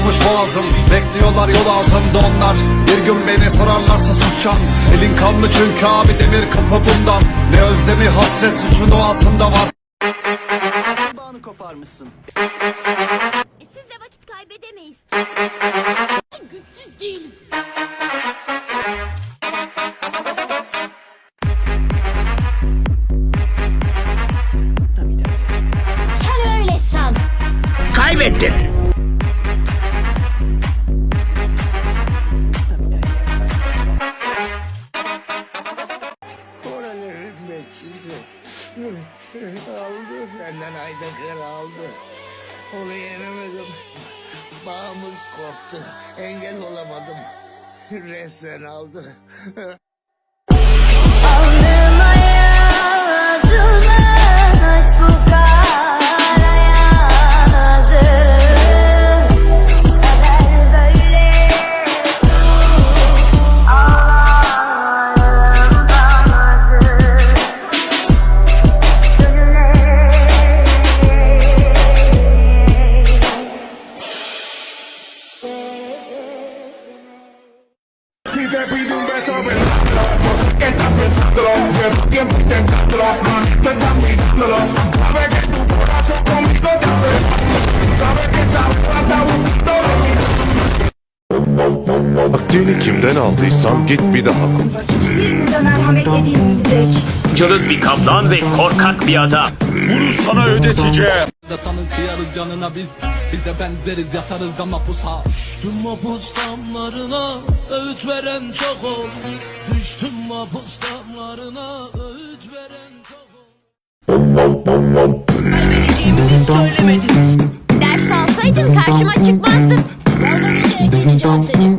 boğazım Bekliyorlar yol ağzımda onlar Bir gün beni sorarlarsa susacağım Elin kanlı çünkü abi demir kapı bundan Ne özlemi hasret suçun doğasında var Bağını koparmışsın. E, Sizle vakit kaybedemeyiz. Aldı benden Aydakır aldı. Onu yenemedim. Bağımız koptu. Engel olamadım. Resmen aldı. Taktiğini kimden aldıysan git bir daha kur. Cılız bir kaplan ve korkak bir adam. Bunu sana ödeteceğim Yatanın kıyarız canına biz Bize benzeriz yatarız da mapusa Düştüm mapus damlarına Öğüt veren çok ol Düştüm mapus damlarına Öğüt Ders alsaydın karşıma çıkmazdın. Yazdan önce geleceğim seni.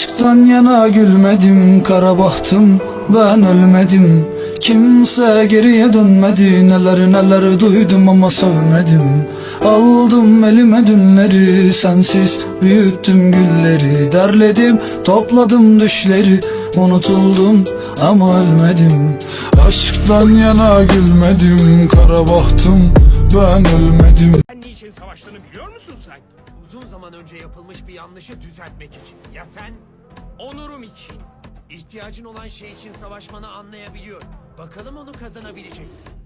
Aşktan yana gülmedim kara bahtım. Ben ölmedim. Kimse geriye dönmedi. Neler neler duydum ama sövmedim. Aldım elime dünleri sensiz büyüttüm gülleri. Derledim topladım düşleri. Unutuldum ama ölmedim Aşktan yana gülmedim kara bahtım ben ölmedim Sen niçin savaştığını biliyor musun sen? Uzun zaman önce yapılmış bir yanlışı düzeltmek için. Ya sen? Onurum için. İhtiyacın olan şey için savaşmanı anlayabiliyorum. Bakalım onu kazanabilecek misin?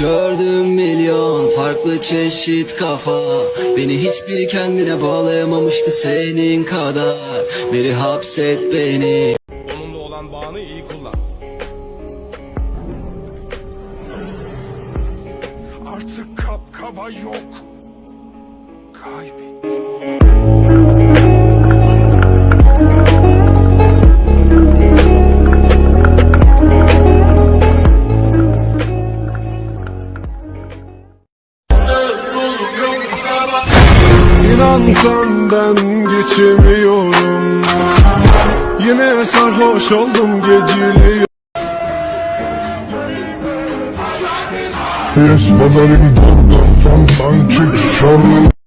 Gördüm milyon farklı çeşit kafa Beni hiçbiri kendine bağlayamamıştı senin kadar Biri hapset beni Onunla olan bağını iyi kullan. Artık kapkaba yok. Kaybettim. Senden geçemiyorum. Yine sarhoş oldum geceliyorum Es pazarım buradan Sondan çık şorlan